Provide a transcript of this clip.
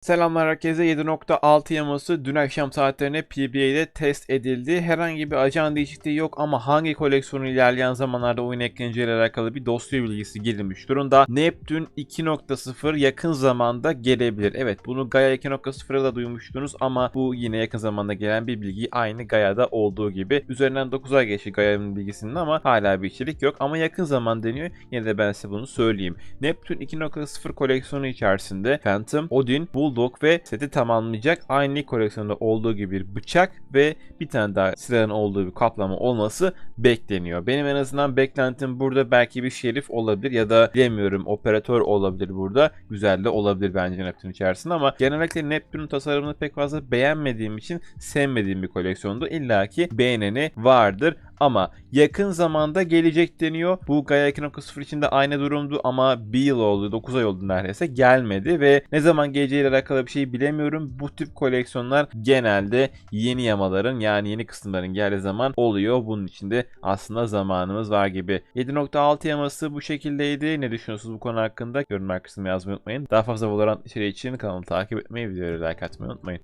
Selamlar herkese 7.6 yaması dün akşam saatlerine PBA'de test edildi. Herhangi bir ajan değişikliği yok ama hangi koleksiyonu ilerleyen zamanlarda oyun ekleneceğiyle alakalı bir dosya bilgisi girilmiş durumda. Neptune 2.0 yakın zamanda gelebilir. Evet bunu Gaia 2.0'da da duymuştunuz ama bu yine yakın zamanda gelen bir bilgi aynı Gaia'da olduğu gibi. Üzerinden 9 ay geçti Gaia'nın bilgisinin ama hala bir içerik yok ama yakın zaman deniyor. Yine de ben size bunu söyleyeyim. Neptune 2.0 koleksiyonu içerisinde Phantom, Odin, Bulldog ve seti tamamlayacak aynı koleksiyonda olduğu gibi bir bıçak ve bir tane daha silahın olduğu bir kaplama olması bekleniyor. Benim en azından beklentim burada belki bir şerif olabilir ya da bilemiyorum operatör olabilir burada. Güzel de olabilir bence Neptune içerisinde ama genellikle Neptune'un tasarımını pek fazla beğenmediğim için sevmediğim bir koleksiyondu. İlla ki beğeneni vardır. Ama yakın zamanda gelecek deniyor. Bu Gaia 2.0 için de aynı durumdu ama bir yıl oldu, 9 ay oldu neredeyse gelmedi ve ne zaman geleceğiyle alakalı bir şey bilemiyorum. Bu tip koleksiyonlar genelde yeni yamaların yani yeni kısımların geldiği zaman oluyor. Bunun için de aslında zamanımız var gibi. 7.6 yaması bu şekildeydi. Ne düşünüyorsunuz bu konu hakkında? Yorumlar kısmına yazmayı unutmayın. Daha fazla Valorant içeriği için kanalımı takip etmeyi, videoları like atmayı unutmayın.